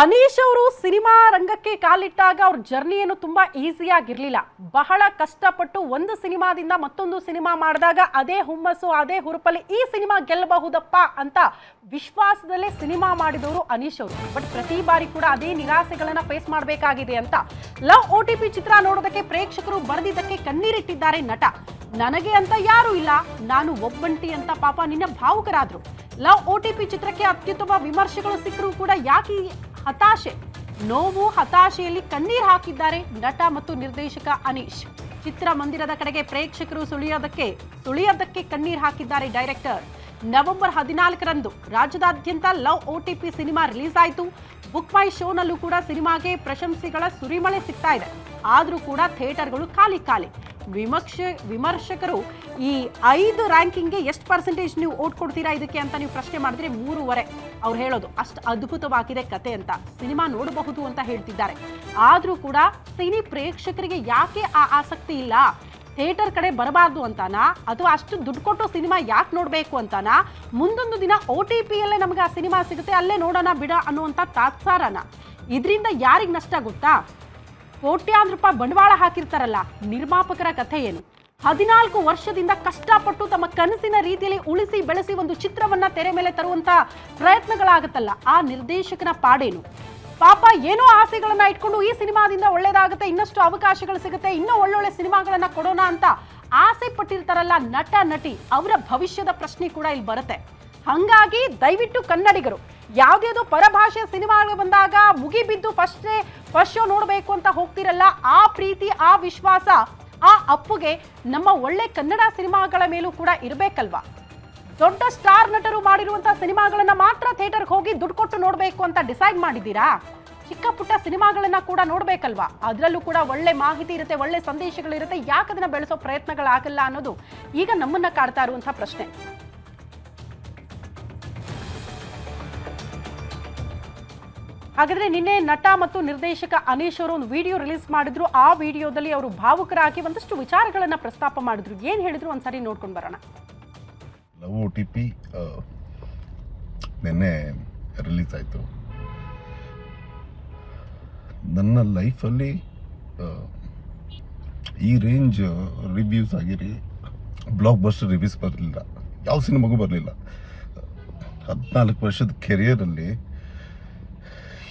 ಅನೀಶ್ ಅವರು ಸಿನಿಮಾ ರಂಗಕ್ಕೆ ಕಾಲಿಟ್ಟಾಗ ಅವ್ರ ಜರ್ನಿ ಏನು ತುಂಬಾ ಈಸಿಯಾಗಿರ್ಲಿಲ್ಲ. ಬಹಳ ಕಷ್ಟಪಟ್ಟು ಒಂದು ಸಿನಿಮಾದಿಂದ ಮತ್ತೊಂದು ಸಿನಿಮಾ ಮಾಡಿದಾಗ ಅದೇ ಹುಮ್ಮಸ್ಸು, ಅದೇ ಹುರುಪಲ್ಲಿ ಈ ಸಿನಿಮಾ ಗೆಲ್ಲಬಹುದಪ್ಪ ಅಂತ ವಿಶ್ವಾಸದಲ್ಲೇ ಸಿನಿಮಾ ಮಾಡಿದವರು ಅನೀಶ್ ಅವರು. ಬಟ್ ಪ್ರತಿ ಬಾರಿ ಕೂಡ ಅದೇ ನಿರಾಸೆಗಳನ್ನ ಫೇಸ್ ಮಾಡಬೇಕಾಗಿದೆ ಅಂತ ಲವ್ ಓ ಟಿ ಪಿ ಚಿತ್ರ ನೋಡೋದಕ್ಕೆ ಪ್ರೇಕ್ಷಕರು ಬರೆದಿದ್ದಕ್ಕೆ ಕಣ್ಣೀರಿಟ್ಟಿದ್ದಾರೆ ನಟ. ನನಗೆ ಅಂತ ಯಾರೂ ಇಲ್ಲ, ನಾನು ಒಬ್ಬಂಟಿ ಅಂತ ಪಾಪ ನಿನ್ನ ಭಾವುಕರಾದ್ರು. ಲವ್ ಓ ಟಿ ಪಿ ಚಿತ್ರಕ್ಕೆ ಅತ್ಯುತ್ತಮ ವಿಮರ್ಶೆಗಳು ಸಿಕ್ಕರೂ ಕೂಡ ಯಾಕೆ ಹತಾಶೆ. ನೋವು ಹತಾಶೆಯಲ್ಲಿ ಕಣ್ಣೀರು ಹಾಕಿದ್ದಾರೆ ನಟ ಮತ್ತು ನಿರ್ದೇಶಕ ಅನೀಶ್. ಚಿತ್ರಮಂದಿರದ ಕಡೆಗೆ ಪ್ರೇಕ್ಷಕರು ಸುಳಿಯೋದಕ್ಕೆ ಸುಳಿಯೋದಕ್ಕೆ ಕಣ್ಣೀರು ಹಾಕಿದ್ದಾರೆ ಡೈರೆಕ್ಟರ್. ನವೆಂಬರ್ ಹದಿನಾಲ್ಕರಂದು ರಾಜ್ಯದಾದ್ಯಂತ ಲವ್ ಓಟಿಪಿ ಸಿನಿಮಾ ರಿಲೀಸ್ ಆಯಿತು ಬುಕ್ ಮೈ ಶೋನಲ್ಲೂ ಕೂಡ ಸಿನಿಮಾಗೆ ಪ್ರಶಂಸೆಗಳ ಸುರಿಮಳೆ ಸಿಗ್ತಾ ಇದೆ. ಆದರೂ ಕೂಡ ಥಿಯೇಟರ್ಗಳು ಖಾಲಿ ಖಾಲಿ. ವಿಮರ್ಶ ವಿಮರ್ಶಕರು ಈ ಐದು ರ್ಯಾಂಕಿಂಗ್ಗೆ ಎಷ್ಟು ಪರ್ಸೆಂಟೇಜ್ ನೀವು ಓಟ್ ಕೊಡ್ತೀರಾ ಇದಕ್ಕೆ ಅಂತ ನೀವು ಪ್ರಶ್ನೆ ಮಾಡಿದ್ರೆ ಮೂರುವರೆ. ಅವ್ರು ಹೇಳೋದು, ಅಷ್ಟು ಅದ್ಭುತವಾಗಿದೆ ಕತೆ ಅಂತ. ಸಿನಿಮಾ ನೋಡಬಹುದು ಅಂತ ಹೇಳ್ತಿದ್ದಾರೆ. ಆದರೂ ಕೂಡ ಸಿನಿ ಪ್ರೇಕ್ಷಕರಿಗೆ ಯಾಕೆ ಆ ಆಸಕ್ತಿ ಇಲ್ಲ? ಥಿಯೇಟರ್ ಕಡೆ ಬರಬಾರ್ದು ಅಂತಾನಾ? ಅಥವಾ ಅಷ್ಟು ದುಡ್ಡು ಕೊಟ್ಟು ಸಿನಿಮಾ ಯಾಕೆ ನೋಡಬೇಕು ಅಂತಾನಾ? ಮುಂದೊಂದು ದಿನ ಓ ಟಿ ಪಿಯಲ್ಲೇ ನಮಗೆ ಆ ಸಿನಿಮಾ ಸಿಗುತ್ತೆ, ಅಲ್ಲೇ ನೋಡೋಣ ಬಿಡ ಅನ್ನುವಂಥ ತಾತ್ಸಾರನ. ಇದರಿಂದ ಯಾರಿಗೆ ನಷ್ಟ ಗೊತ್ತಾ? ಕೋಟ್ಯಾಂತರ ರೂಪಾಯಿ ಬಂಡವಾಳ ಹಾಕಿರ್ತಾರಲ್ಲ, ನಿರ್ಮಾಪಕರ ಕಥೆ ಏನು? ಹದಿನಾಲ್ಕು ವರ್ಷದಿಂದ ಕಷ್ಟಪಟ್ಟು ತಮ್ಮ ಕನಸಿನ ರೀತಿಯಲ್ಲಿ ಉಳಿಸಿ ಬೆಳೆಸಿ ಒಂದು ಚಿತ್ರವನ್ನ ತೆರೆ ಮೇಲೆ ತರುವಂತ ಪ್ರಯತ್ನಗಳಾಗುತ್ತಲ್ಲ, ಆ ನಿರ್ದೇಶಕನ ಪಾಡೇನು? ಪಾಪ ಏನೋ ಆಸೆಗಳನ್ನ ಇಟ್ಕೊಂಡು ಈ ಸಿನಿಮಾದಿಂದ ಒಳ್ಳೇದಾಗುತ್ತೆ, ಇನ್ನಷ್ಟು ಅವಕಾಶಗಳು ಸಿಗುತ್ತೆ, ಇನ್ನೂ ಒಳ್ಳೊಳ್ಳೆ ಸಿನಿಮಾಗಳನ್ನ ಕೊಡೋಣ ಅಂತ ಆಸೆ ಪಟ್ಟಿರ್ತಾರಲ್ಲ ನಟ, ನಟಿ, ಅವರ ಭವಿಷ್ಯದ ಪ್ರಶ್ನೆ ಕೂಡ ಇಲ್ಲಿ ಬರುತ್ತೆ. ಹಂಗಾಗಿ ದಯವಿಟ್ಟು ಕನ್ನಡಿಗರು ಯಾವುದೇ ಪರಭಾಷೆಯ ಸಿನಿಮಾಗಳು ಬಂದಾಗ ಮುಗಿಬಿದ್ದು ಫಸ್ಟ್ ಫಸ್ಟ್ ಶೋ ನೋಡಬೇಕು ಅಂತ ಹೋಗ್ತಿರಲ್ಲ, ಆ ಪ್ರೀತಿ, ಆ ವಿಶ್ವಾಸ, ಆ ಅಪ್ಪುಗೆ ನಮ್ಮ ಒಳ್ಳೆ ಕನ್ನಡ ಸಿನಿಮಾಗಳ ಮೇಲೂ ಕೂಡ ಇರಬೇಕಲ್ವಾ? ದೊಡ್ಡ ಸ್ಟಾರ್ ನಟರು ಮಾಡಿರುವಂತಹ ಸಿನಿಮಾಗಳನ್ನ ಮಾತ್ರ ಥಿಯೇಟರ್ಗೆ ಹೋಗಿ ದುಡ್ಡು ಕೊಟ್ಟು ನೋಡಬೇಕು ಅಂತ ಡಿಸೈಡ್ ಮಾಡಿದ್ದೀರಾ? ಚಿಕ್ಕ ಪುಟ್ಟ ಸಿನಿಮಾಗಳನ್ನ ಕೂಡ ನೋಡ್ಬೇಕಲ್ವಾ? ಅದರಲ್ಲೂ ಕೂಡ ಒಳ್ಳೆ ಮಾಹಿತಿ ಇರುತ್ತೆ, ಒಳ್ಳೆ ಸಂದೇಶಗಳಿರುತ್ತೆ ಯಾಕೆ ಅದನ್ನ ಬೆಳೆಸೋ ಪ್ರಯತ್ನಗಳಾಗಲ್ಲ ಅನ್ನೋದು ಈಗ ನಮ್ಮನ್ನ ಕಾಡ್ತಾ ಇರುವಂತಹ ಪ್ರಶ್ನೆ. ಹಾಗಾದ್ರೆ ನಿನ್ನೆ ನಟ ಮತ್ತು ನಿರ್ದೇಶಕ ಅನೀಶ್ ಅವರು ಒಂದು ವಿಡಿಯೋ ರಿಲೀಸ್ ಮಾಡಿದ್ರು. ಆ ವಿಡಿಯೋದಲ್ಲಿ ಅವರು ಭಾವುಕರಾಗಿ ಒಂದಷ್ಟು ವಿಚಾರಗಳನ್ನ ಪ್ರಸ್ತಾಪ ಮಾಡಿದ್ರು. ಏನ್ ಹೇಳಿದ್ರು? ಒಂದ್ಸರಿ ನೋಡ್ಕೊಂಡು ಬರೋಣ. ಲವ್ ಒ ಟಿ ಪಿ ನಿನ್ನೆ ರಿಲೀಸ್ ಆಯಿತು. ನನ್ನ ಲೈಫಲ್ಲಿ ಈ ರೇಂಜ್ ರಿವ್ಯೂಸ್ ಆಗಿರಿ ಬ್ಲಾಕ್ ಬಸ್ಟರ್ ರಿವ್ಯೂಸ್ ಬರಲಿಲ್ಲ. ಯಾವ ಸಿನಿಮಾಗೂ ಬರಲಿಲ್ಲ. ಹದಿನಾಲ್ಕು ವರ್ಷದ ಕೆರಿಯರಲ್ಲಿ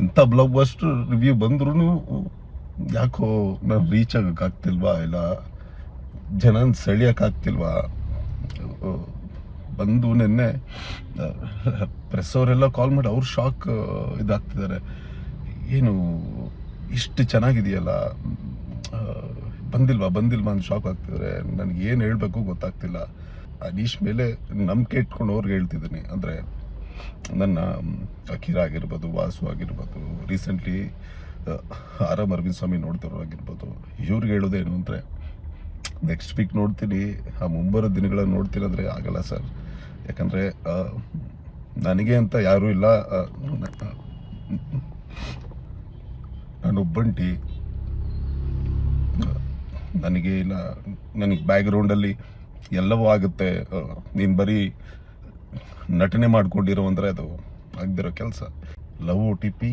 ಇಂಥ ಬ್ಲಬ್ ಅಷ್ಟು ರಿವ್ಯೂ ಬಂದ್ರೂ ಯಾಕೋ ನಾನು ರೀಚ್ ಆಗೋಕ್ಕಾಗ್ತಿಲ್ವಾ ಇಲ್ಲ ಜನನ ಸೆಳೆಯೋಕ್ಕಾಗ್ತಿಲ್ವಾ ಬಂದು ನಿನ್ನೆ ಪ್ರೆಸ್ ಅವರೆಲ್ಲ ಕಾಲ್ ಮಾಡಿ ಅವ್ರು ಶಾಕ್ ಇದಾಗ್ತಿದ್ದಾರೆ ಏನು, ಇಷ್ಟು ಚೆನ್ನಾಗಿದೆಯಲ್ಲ? ಬಂದಿಲ್ವಾ? ಬಂದಿಲ್ವಾ ಅಂತ ಶಾಕ್ ಆಗ್ತಿದ್ದಾರೆ ನನಗೆ ಏನು ಹೇಳಬೇಕು ಗೊತ್ತಾಗ್ತಿಲ್ಲ. ಅನೀಶ್ ಮೇಲೆ ನಂಬಿಕೆ ಇಟ್ಕೊಂಡು ಅವ್ರಿಗೆ ಹೇಳ್ತಿದ್ದೀನಿ. ಅಂದರೆ ನನ್ನ ಅಖಿರ ಆಗಿರ್ಬೋದು, ವಾಸು ಆಗಿರ್ಬೋದು recently R M Aravind Swamy ನೋಡ್ತಿರೋ ಆಗಿರ್ಬೋದು, ಇವ್ರಿಗೆ ಹೇಳೋದೇನು ಅಂದರೆ ನೆಕ್ಸ್ಟ್ ವೀಕ್ ನೋಡ್ತೀನಿ, ಆ ಮುಂಬರೋ ದಿನಗಳನ್ನು ನೋಡ್ತೀನಿ ಅಂದರೆ ಆಗಲ್ಲ ಸರ್. ಯಾಕಂದರೆ ನನಗೆ ಅಂತ ಯಾರೂ ಇಲ್ಲ ನಾನು ಒಬ್ಬಂಟಿ ನನಗೆ ಇಲ್ಲ, ನನಗೆ ಬ್ಯಾಕ್ಗ್ರೌಂಡಲ್ಲಿ ಎಲ್ಲವೂ ಆಗುತ್ತೆ ನೀನು ಬರೀ ನಟನೆ ಮಾಡಿಕೊಂಡಿರೋ ಅಂದರೆ ಅದು ಆಗದಿರೋ ಕೆಲಸ. Love O T P